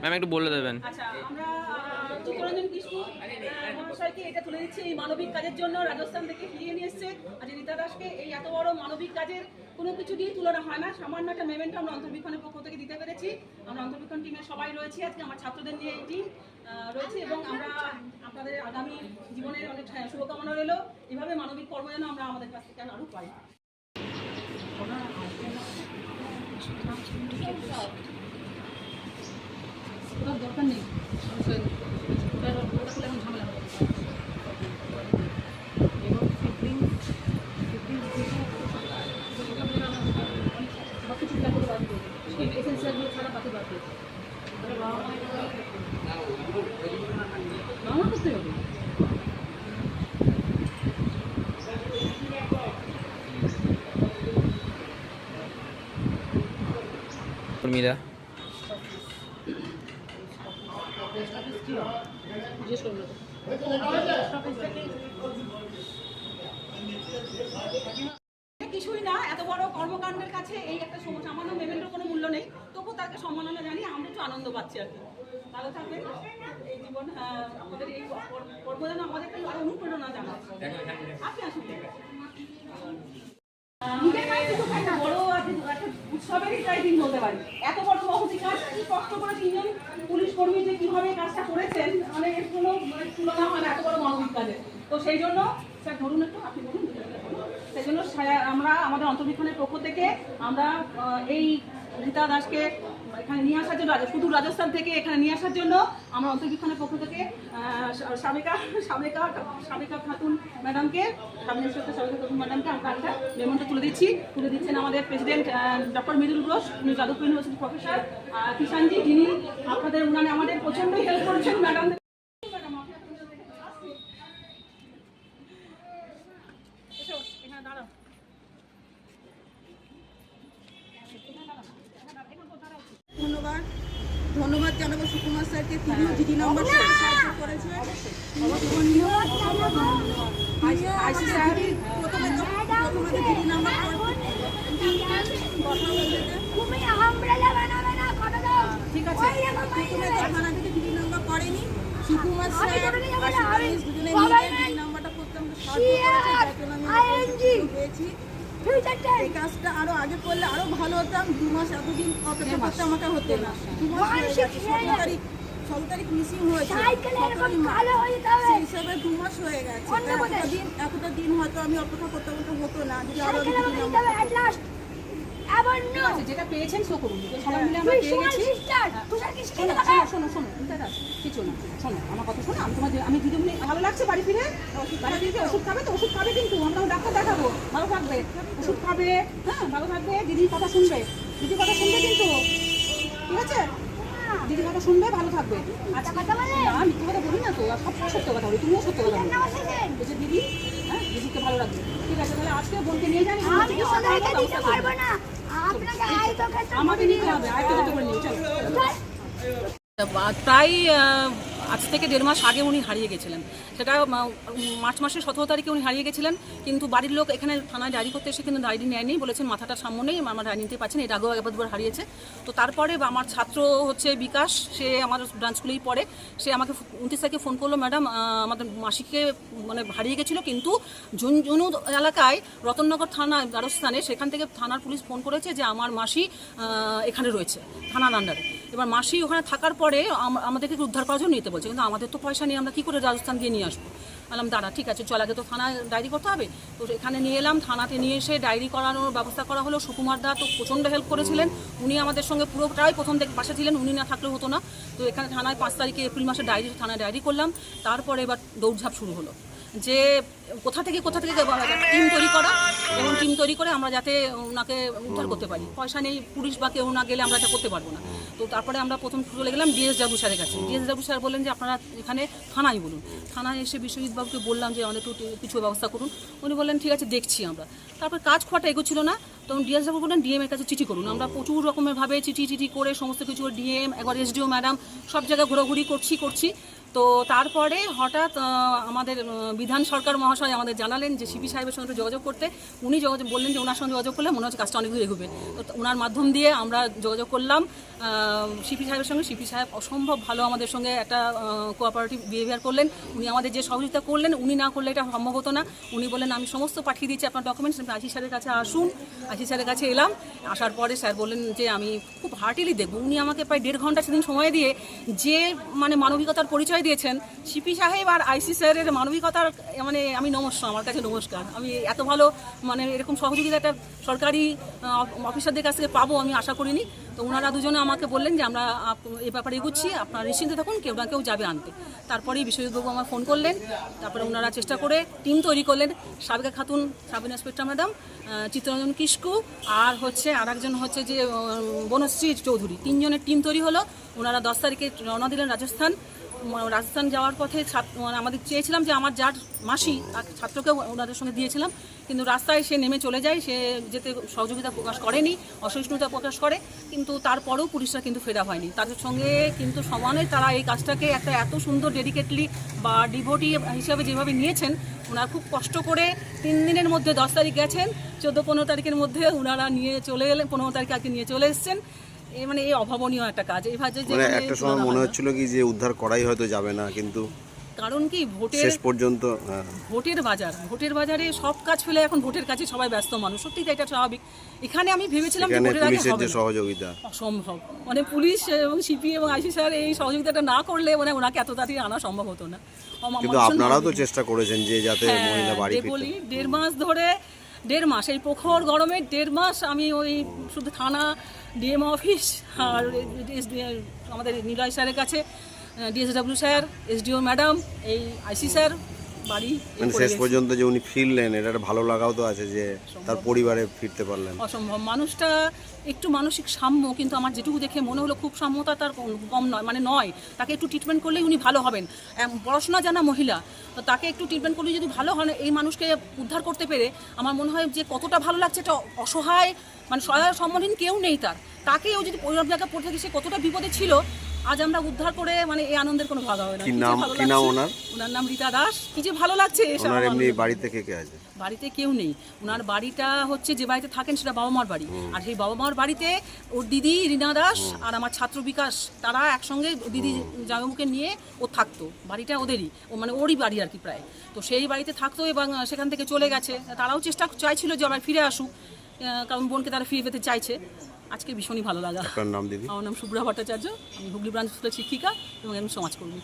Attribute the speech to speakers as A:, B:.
A: Ma'am একটু বলে দেবেন।
B: আচ্ছা আমরা মহাশয়কে এটা তুলে দিচ্ছি এই মানবিক কাজের জন্য রাজস্থান থেকে ফিরিয়ে নিয়ে আজ রীতা দাসকে। এই এত বড় মানবিক কাজের কোনো কিছু হয় না। একটা আমরা পক্ষ থেকে দিতে পেরেছি। আমরা সবাই রয়েছি আজকে, আমার ছাত্রদের নিয়ে এবং আমরা আপনাদের আগামী জীবনের অনেক শুভকামনা রইল। এভাবে মানবিক কর্ম যেন আমরা আমাদের কাছ থেকে আরও পাই। ওটার দরকার নেই। ওটা এখন ঝামেলা। হবে। কিছুই না, এত বড় কর্মকাণ্ডের কাছে এই একটা সম- সামান্য মেমেন্টের কোনো মূল্য নেই তবু তাকে সম্মাননা জানিয়ে আমরা একটু আনন্দ পাচ্ছি আর কি। ভালো থাকবেন, এই জীবন আমাদের এই কর- কর্ম যেন আমাদেরকে আরও অনুপ্রেরণা জানায় আপনি আসুন। বড় উৎসবেরই প্রায় দিন বলতে পারি। এত বড় মহতি কাজ, কি কষ্ট করে তিনজন পুলিশ কর্মী যে কীভাবে কাজটা করেছেন মানে এর কোনো তুলনা হয় না, এত বড় মানবিক কাজে। তো সেই জন্য, স্যার, ধরুন একটু, আপনি বলুন। সেই জন্য আমরা আমাদের অন্তর্বীক্ষণের পক্ষ থেকে আমরা এই রীতা দাসকে এখানে নিয়ে আসার জন্য, শুধু রাজস্থান থেকে এখানে নিয়ে আসার জন্য আমার অন্তর্বীক্ষণের পক্ষ থেকে সাবেকা সাবেকা সাবেকা খাতুন ম্যাডামকে সাবেকা খাতুন ম্যাডামকে আমরা একটা তুলে দিচ্ছি। তুলে দিচ্ছেন আমাদের president doctor Mridul Ghosh Jadavpur university professor Kishanji, যিনি আপনাদের উনানে আমাদের প্রচণ্ড হেল্প করেছেন ম্যাডাম
C: জানাব সুকুমার স্যারকে তিনিও জিডি নম্বর সাহায্য করেছে। আইসি স্যার প্রথমে তো প্রথমে তো জিডি নম্বর ঠিক আছে। প্রথমে তো থানা থেকে জিডি নম্বর করেনি। সুকুমার স্যার দুজনে জিডি নম্বরটা করতে আমাকে সাহায্য করেছে যার জন্য আমি পেয়েছি। এই কাজটা আরও আগে করলে আরও ভালো হতাম দু মাস এতদিন অপেক্ষা করতে আমাকে হতো না। দু মাস সরকারি সরকারি তারিখ ষোলো তারিখ মিসিং হয়েছে
D: হয়ে
C: সেই হিসাবে দু মাস হয়ে গেছে? এতটা দিন এতটা দিন হয়তো আমি অপেক্ষা করতে করতে হতো না। যদি
D: আরও আবার নো
B: যেটা পেয়েছেন করুন। সবাই মিলে আমরা পেয়ে গেছি। শোনো শোনো শোনো আছে কিছু না শোনো আমার কথা শোনো আমি তোমার আমি দিদিমণি ভালো লাগছে বাড়ি ফিরে? বাড়ি ফিরে ওষুধ খাবে তো? ওষুধ খাবে কিন্তু আমরা ডাক্তার দেখাবো ভালো থাকবে ওষুধ খাবে হ্যাঁ ভালো থাকবে দিদির কথা শুনবে দিদির কথা শুনবে কিন্তু ঠিক আছে? দিদির কথা শুনবে ভালো থাকবে। আচ্ছা
D: কথা বলে?
B: না মিথ্যে কথা বলি না তো সব সত্য কথা বলি তুমিও সত্য কথা বলি। দিদি হ্যাঁ দিদিকে ভালো লাগবে ঠিক আছে তাহলে আজকে বোনকে নিয়ে যান
D: আমি পারব না।
B: প্রায় আহ, আজ থেকে দেড় মাস আগে উনি হারিয়ে গেছিলেন। সেটা মার্চ মাসের সতেরো তারিখে উনি হারিয়ে গেছিলেন, কিন্তু বাড়ির লোক এখানে থানায় ডায়েরি করতে এসে কিন্তু ডায়েরি নেয়নি, বলেছেন মাথাটা সামনে নেই, আমার ডায়েরি নিতে পারছেন এর আগেও একবার হারিয়েছে। তো তারপরে আমার ছাত্র হচ্ছে বিকাশ, সে আমার ব্রাঞ্চ স্কুলেই পড়ে, সে আমাকে উনত্রিশ তারিখে ফোন করল ম্যাডাম আমাদের মাসিকে মানে হারিয়ে গেছিল, কিন্তু ঝুনঝুনু এলাকায় রতননগর থানা দ্বারস্থানে, সেখান থেকে থানার পুলিশ ফোন করেছে যে, আমার মাসি এখানে রয়েছে, থানার আন্ডারে এবার মাসি ওখানে থাকার পরে আম- আমাদেরকে উদ্ধার করার জন্য নিতে বলছে। কিন্তু আমাদের তো পয়সা নেই, আমরা কী করে রাজস্থান দিয়ে নিয়ে আসব? বললাম, দাঁড়া, ঠিক আছে, চল, আগে তো থানায় ডায়েরি করতে হবে। তো এখানে নিয়ে এলাম, থানাতে নিয়ে এসে ডায়েরি করানোর ব্যবস্থা করা হলো। সুকুমার দা তো প্রচণ্ড হেল্প করেছিলেন। উনি আমাদের সঙ্গে পুরোটাই প্রথম থেকে পাশে ছিলেন, উনি না থাকলেও হতো না। তো এখানে থানায় পাঁচ তারিখে এপ্রিল মাসে ডায়েরি থানায় ডায়েরি করলাম। তারপরে এবার দৌড়ঝাঁপ শুরু হলো। যে কোথা থেকে কোথা থেকে টিম তৈরি করা এবং টিম তৈরি করে আমরা যাতে ওনাকে উদ্ধার করতে পারি। পয়সা নেই, পুলিশ বা কেউ না গেলে আমরা এটা করতে পারব না। তো তারপরে আমরা প্রথম চলে গেলাম ডিএস জাবু স্যারের কাছে। ডিএস জাবু স্যার বললেন যে, আপনারা এখানে থানায় বলুন। থানায় এসে বিশ্বজিৎ বাবুকে বললাম যে, অনেক কিছু ব্যবস্থা করুন। উনি বললেন, ঠিক আছে, দেখছি আমরা। তারপর কাজ খোয়াটা এগোচ্ছিল না। তখন ডিএস বাবু বললেন ডিএম এর কাছে চিঠি করুন। আমরা প্রচুর রকমের ভাবে চিঠি চিঠি করে সমস্ত কিছু ডিএম একবার এসডিও ম্যাডাম, সব জায়গায় ঘোরাঘুরি করছি করছি। তো তারপরে হঠাৎ আমাদের বিধান সরকার মহাশয় আমাদের জানালেন যে সিপি সাহেবের সঙ্গে যোগাযোগ করতে। উনি যোগাযোগ, বললেন যে ওনার সঙ্গে যোগাযোগ করলে মনে হচ্ছে কাজটা অনেক দূর এগোবে। তো ওনার মাধ্যম দিয়ে আমরা যোগাযোগ করলাম। সিপি সাহেবের সঙ্গে, সিপি সাহেব অসম্ভব ভালো আমাদের সঙ্গে একটা কোঅপারেটিভ বিহেভিয়ার করলেন। উনি আমাদের যে সহযোগিতা করলেন, উনি না করলে এটা সম্ভব হতো না। উনি বললেন, আমি সমস্ত পাঠিয়ে দিচ্ছি আপনার ডকুমেন্টস আপনি আশিস স্যারের কাছে আসুন। আশিস স্যারের কাছে এলাম। আসার পরে স্যার বললেন যে, আমি খুব হার্টিলি দেখব। উনি আমাকে প্রায় দেড় ঘণ্টা সেদিন সময় দিয়ে যে মানে মানবিকতার পরিচয় দিয়েছেন। সিপি সাহেব আর আইসি স্যারের মানবিকতার মানে আমি নমস্কার, আমার কাছে নমস্কার। আমি এত ভালো মানে এরকম সহযোগিতা একটা সরকারি অফিসারদের কাছ থেকে পাবো আমি আশা করিনি। তো ওনারা দুজনে আমাকে বললেন যে আমরা এই ব্যাপারে এগুচ্ছি, আপনারা নিশ্চিন্ত থাকুন, কেউ না কেউ যাবে আনতে। তারপরেই বিশ্বজিৎবাবু আমার ফোন করলেন, তারপরে ওনারা চেষ্টা করে টিম তৈরি করলেন, Sabeka Khatun sub inspector madam Chittaranjan Kisku আর হচ্ছে আর একজন হচ্ছে যে বনশ্রী চৌধুরী। তিনজনের টিম তৈরি হলো, ওনারা দশ তারিখে রওনা দিলেন রাজস্থান। রাজস্থান যাওয়ার পথে মানে আমাদের চেয়েছিলাম যে আমার যার মাসি, তার ছাত্রকেও ওনাদের সঙ্গে দিয়েছিলাম। কিন্তু রাস্তায় সে নেমে চলে যায়, সে যেতে সহযোগিতা প্রকাশ করেনি, অসহিষ্ণুতা প্রকাশ করে। কিন্তু তারপরেও পুলিশরা কিন্তু ফেরা হয়নি। তাদের সঙ্গে কিন্তু সমানে তারা এই কাজটাকে একটা এত সুন্দর ডেডিকেটলি বা ডিভোটি হিসাবে যেভাবে নিয়েছেন, ওনারা খুব কষ্ট করে তিন দিনের মধ্যে দশ তারিখ গেছেন, চোদ্দ, পনেরো তারিখের মধ্যে ওনারা নিয়ে চলে গেলেন পনেরো তারিখে আজকে নিয়ে চলে এসেছেন। এই মানে এই অভাবনীয় একটা কাজ। যে
E: মানে একটা সময় মনে হচ্ছিল কি যে উদ্ধার করাই হয়তো যাবে না কিন্তু
B: কারণ কি ভোটের
E: শেষ পর্যন্ত হ্যাঁ,
B: ভোটের বাজার ভোটের বাজারে সব কাজ ফেলে এখন ভোটের কাছে সবাই ব্যস্ত মানুষ। সত্যি এটা স্বাভাবিক। এখানে আমি ভেবেছিলাম যে ভোটের আগে হবে
E: সহযোগিতা।
B: অসম্ভব। মানে পুলিশ এবং সিপি এবং আইসি স্যার এই সহযোগিতাটা না করলে মানে ওনাকে এত তাড়াতাড়ি আনা সম্ভব হতো না।
E: কিন্তু আপনারাও তো চেষ্টা করেছেন যে যাতে
B: হ্যাঁ,
E: মহিলা বাড়ি
B: যে
E: ফিরতে
B: বলি দেড় মাস ধরে দেড় মাস, এই প্রখর গরমে দেড় মাস আমি ওই শুধু থানা ডিএম অফিস আর আমাদের নিলয় স্যারের কাছে ডিএসডাব্লিউ স্যার এসডিও ম্যাডাম, এই আইসি স্যার বাড়ি
E: মানে শেষ পর্যন্ত যে উনি ফিরলেন এটা একটা ভালো লাগাও তো আছে যে তার পরিবারে ফিরতে পারলেন।
B: অসম্ভব। মানুষটা একটু মানসিক সাম্য কিন্তু আমার যেটুকু দেখে মনে হলো খুব সাম্যতা তার কম- নয় মানে নয়। তাকে একটু ট্রিটমেন্ট করলেই উনি ভালো হবেন। পড়াশোনা জানা মহিলা তো তাকে একটু ট্রিটমেন্ট করলে যদি ভালো হন এই মানুষকে উদ্ধার করতে পেরে আমার মনে হয় যে কতটা ভালো লাগছে এটা অসহায় মানে সহায় সম্মানহীন কেউ নেই তার। তাকেও যদি ওই জায়গায় পড়ে থাকে সে কতটা বিপদে ছিল আজ আমরা উদ্ধার করে মানে এই আনন্দের কোনো ভাগ হবে না।
E: কি নাম- কি নাম ওনার?
B: ওনার নাম রীতা দাস। কি যে ভালো লাগছে
E: ওনার এমনি বাড়িতে কে কে আছে?
B: বাড়িতে কেউ নেই। ওনার বাড়িটা হচ্ছে যে বাড়িতে থাকেন সেটা বাবা মার বাড়ি আর সেই বাবা মার বাড়িতে ওর দিদি রীনা দাস আর আমার ছাত্র বিকাশ তারা একসঙ্গে দিদি জামাইবাবুকে নিয়ে ও থাকতো। বাড়িটা ওদেরই। ও মানে ওরই বাড়ি আর কি প্রায়। তো সেই বাড়িতে থাকতো এবং সেখান থেকে চলে গেছে। তারাও চেষ্টা চাইছিল যে আবার ফিরে আসুক কারণ বোনকে তারা ফিরে পেতে চাইছে। আজকে ভীষণই ভালো লাগা।
E: আপনার নাম দিদি?
B: আমার নাম সুব্রা ভট্টাচার্য আমি হুগলি ব্রাঞ্চ স্কুলের শিক্ষিকা এবং আমি সমাজকর্মী।